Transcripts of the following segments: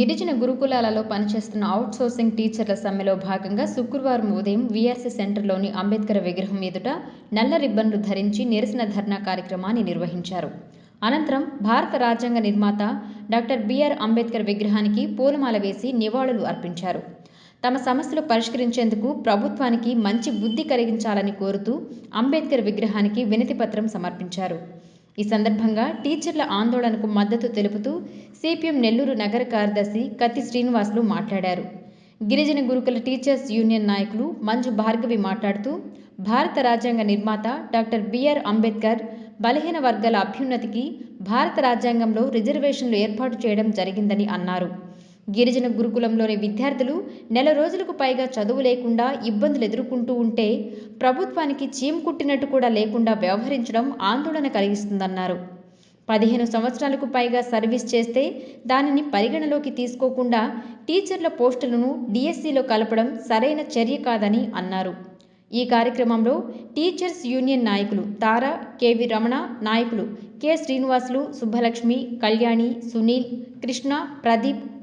గిరిజన గురుకులాలలో పనిచేస్తున్న అవుట్సోర్సింగ్ టీచర్ల సమ్మెలో భాగంగా శుక్రవారం ఉదయం వీఆర్సీ సెంటర్లోని అంబేద్కర్ విగ్రహం ఎదుట నల్ల రిబ్బన్లు ధరించి నిరసన ధర్నా కార్యక్రమాన్ని నిర్వహించారు. అనంతరం భారత రాజ్యాంగ నిర్మాత డాక్టర్ బిఆర్ అంబేద్కర్ విగ్రహానికి పూలమాల వేసి నివాళులు అర్పించారు. తమ సమస్యలు పరిష్కరించేందుకు ప్రభుత్వానికి మంచి బుద్ధి కలిగించాలని కోరుతూ అంబేద్కర్ విగ్రహానికి వినతిపత్రం సమర్పించారు. ఈ సందర్భంగా టీచర్ల ఆందోళనకు మద్దతు తెలుపుతూ సిపిఎం నెల్లూరు నగర కార్యదర్శి కత్తి శ్రీనివాసులు మాట్లాడారు. గిరిజన గురుకుల టీచర్స్ యూనియన్ నాయకులు మంజు భార్గవి మాట్లాడుతూ భారత రాజ్యాంగ నిర్మాత డాక్టర్ బిఆర్ అంబేద్కర్ బలహీన వర్గాల అభ్యున్నతికి భారత రాజ్యాంగంలో రిజర్వేషన్లు ఏర్పాటు చేయడం జరిగిందని అన్నారు. గిరిజన గురుకులంలోని విద్యార్థులు నెల రోజులకు పైగా చదువు లేకుండా ఇబ్బందులు ఎదుర్కొంటూ ఉంటే ప్రభుత్వానికి చీమ కుట్టినట్టు కూడా లేకుండా వ్యవహరించడం ఆందోళన కలిగిస్తుందన్నారు. పదిహేను సంవత్సరాలకు పైగా సర్వీస్ చేస్తే దానిని పరిగణలోకి తీసుకోకుండా టీచర్ల పోస్టులను డిఎస్సిలో కలపడం సరైన చర్య కాదని అన్నారు. ఈ కార్యక్రమంలో టీచర్స్ యూనియన్ నాయకులు తారా కెవి రమణ నాయకులు కె. శ్రీనివాసులు సుబ్బలక్ష్మి కళ్యాణి సునీల్ కృష్ణ ప్రదీప్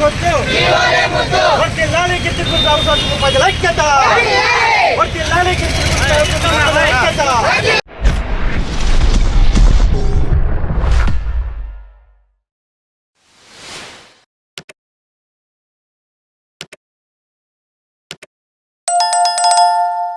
ముద్దు ఒట్టి లాలికి తిరుగుతున్న అవసరం ప్రజల ఐక్యత ఒట్టి లాలికి తిరుగుతున్న ఐక్యత